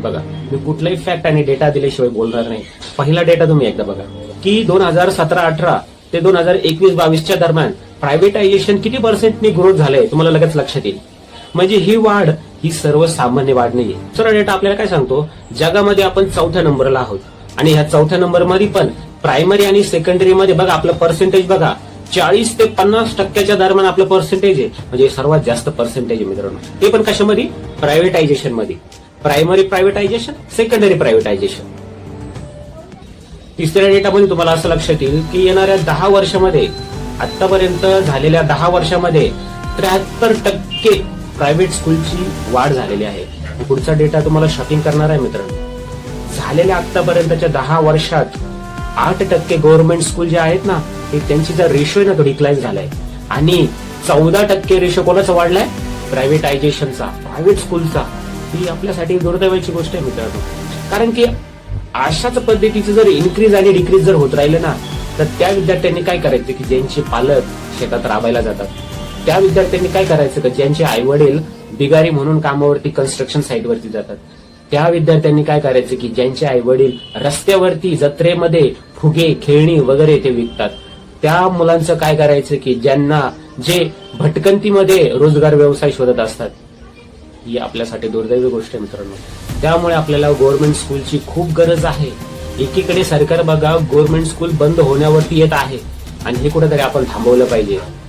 बघा मी कुठलाही फॅक्ट आणि डेटा दिल्याशिवाय बोलणार नाही. पहिला डेटा तुम्ही एकदा बघा की दोन हजार सतरा अठरा ते दोन हजार एकवीस बावीसच्या दरम्यान प्रायव्हेटायझेशन किती पर्सेंटनी ग्रोथ झालंय तुम्हाला लगेच लक्षात येईल. म्हणजे ही वाढ ही सर्वसामान्य वाढ नाहीये. दुसरा डेटा आपल्याला काय सांगतो? जगामध्ये आपण चौथ्या नंबरला आहोत. आणि ह्या चौथ्या नंबरमध्ये पण प्रायमरी आणि सेकंडरी मध्ये बघा आपलं पर्सेंटेज बघा चाळीस ते पन्नास टक्क्याच्या दरम्यान आपलं पर्सेंटेज आहे. म्हणजे सर्वात जास्त पर्सेंटेज आहे मित्रांनो. ते पण कशामध्ये? प्रायव्हेटायझेशनमध्ये. प्रायमरी प्रायव्हेटायझेशन सेकंडरी प्रायव्हेटायझेशन तिसऱ्या डेटामध्ये तुम्हाला असं लक्षात येईल की येणाऱ्या दहा वर्षामध्ये आतापर्यंत झालेल्या दहा वर्षामध्ये त्र्याहत्तर टक्के प्रायव्हेट स्कूलची वाढ झालेली आहे. पुढचा डेटा तुम्हाला शॉकिंग करणार आहे मित्रांनो. झालेल्या आतापर्यंतच्या दहा वर्षात आठ टक्के गव्हर्नमेंट स्कूल जे आहेत ना ते त्यांची जर रेशो आहे ना तो डिक्लाईन झालाय. आणि चौदा टक्के रेशो कोणाचा वाढलाय? प्रायव्हेटायझेशनचा प्रायव्हेट स्कूलचा ही आपल्यासाठी दुर्दैवाची गोष्ट आहे. मित्रांनो कारण की अशाच पद्धतीचं जर इन्क्रीज आणि डिक्रीज जर होत राहिलं ना तर त्या विद्यार्थ्यांनी काय करायचं की ज्यांचे पालक शेतात राबायला जातात त्या विद्यार्थ्यांनी काय करायचं का ज्यांचे आई वडील बिगारी म्हणून कामावरती कन्स्ट्रक्शन साईटवरती जातात त्या विद्यार्थ्यांनी काय करायचं की ज्यांचे आई वडील रस्त्यावरती जत्रेमध्ये फुगे खेळणी वगैरे ते विकतात. त्या मुलांचं काय करायचं की ज्यांना जे भटकंतीमध्ये रोजगार व्यवसाय शोधत असतात ही आपल्यासाठी दुर्दैवी गोष्ट आहे मित्रांनो. त्यामुळे आपल्याला गव्हर्नमेंट स्कूलची खूप गरज आहे. एकीकडे सरकार बघा गव्हर्नमेंट स्कूल बंद होण्यावरती येत आहे. आणि हे कुठेतरी आपण थांबवलं पाहिजे.